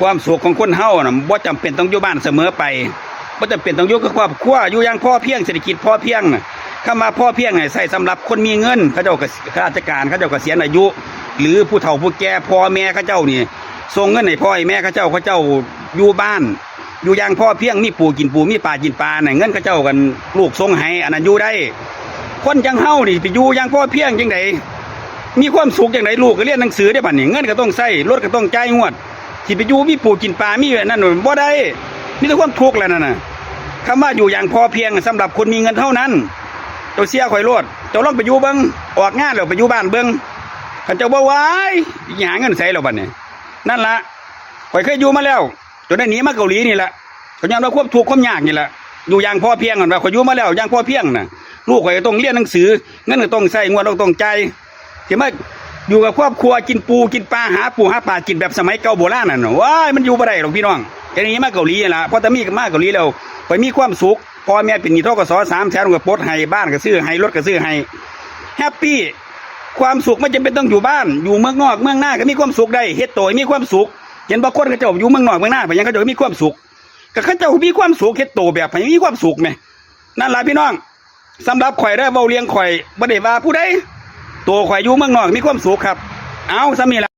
ความสุขของคนเฮาน่ะบ่จำเป็นต้องอยู่บ้านเสมอไปบ่จำเป็นต้องอยู่กับครอบครัวอยู่อย่างพ่อเพียงเศรษฐกิจพ่อเพียงน่ะคำว่าพอเพียงเนี่ยใส่สำหรับคนมีเงินเขาเจ้าข้าราชการเขาเจ้าเกษียณอายุ หรือผู้เฒ่าผู้แก่พ่อแม่เขาเจ้านี่ส่งเงินให้พ่อให้แม่เขาเจ้าเขาเจ้าอยู่บ้าน อยู่อย่างพ่อเพียงมีปูกินปูมีปลากินปลาน่ะเงินเขาเจ้ากันลูกส่งให้อันนั้นอยู่ได้ คนจังเฮานี่ไปอยู่อย่างพ่อเพียงจังไดมีความสุขจังไดลูกก็เรียนหนังสือได้บัดนี้เงินก็ต้องใช้รถก็ต้องจ่ายงวด สิไปอยู่มีปูกินปลามีนั่นน่ะบ่ได้มีแต่ความทุกข์แล้วนั่นน่ะคำว่าอยู่อย่างพอเพียงสำหรับคนมีเงินเท่านั้นเจ้าเสียข่อยโลดเจ้าลองไปอยู่เบิ่งออกงานแล้วไปอยู่บ้านเบิ่งคันเจ้าบ่ไหวหาเงินใส่แล้วบัดนี้นั่นล่ะข่อยเคยอยู่มาแล้วจนได้หนีมาเกาหลีนี่แหละก็ยอมรับความทุกข์ความยากนี่แหละอยู่อย่างพอเพียงกันว่าข่อยอยู่มาแล้วอย่างพอเพียงน่ะลูกข่อยต้องเรียนหนังสือเงินก็ต้องใช้งวดก็ต้องจ่ายเห็นไหม อยู่กับครอบครัวกินปูกินปลาหาปูหาปลากินแบบสมัยเก่าโบราณน่ะว้ายมันอยู่บ่ได้หรอกพี่น้องแต่นี้มาเกาหลีล่ะพอตะมีมาเกาหลีแล้วข่อยมีความสุขพ่อแม่เป็นนี้ทกสสามแสนก็ปลดให้บ้านก็ซื้อให้รถก็ซื้อให้แฮปปี้ความสุขไม่จำเป็นต้องอยู่บ้าน อยู่เมืองนอกเมืองหน้าก็มีความสุขได้เฮ็ดโต้มีความสุขเห็นบางคนเขาเจ้าอยู่เมืองนอกเมืองหน้าไปยังเขาเจ้ามีความสุขก็เขาเจ้ามีความสุขเฮ็ดโตแบบให้มีความสุขไหมนั่นล่ะพี่น้องสำหรับข่อยได้เบาเลี้ยงข่อยบ่ได้ว่าผู้ใด ตัวข่อยอยู่เมืองนอกมีความสุขครับ เอาซะมีละ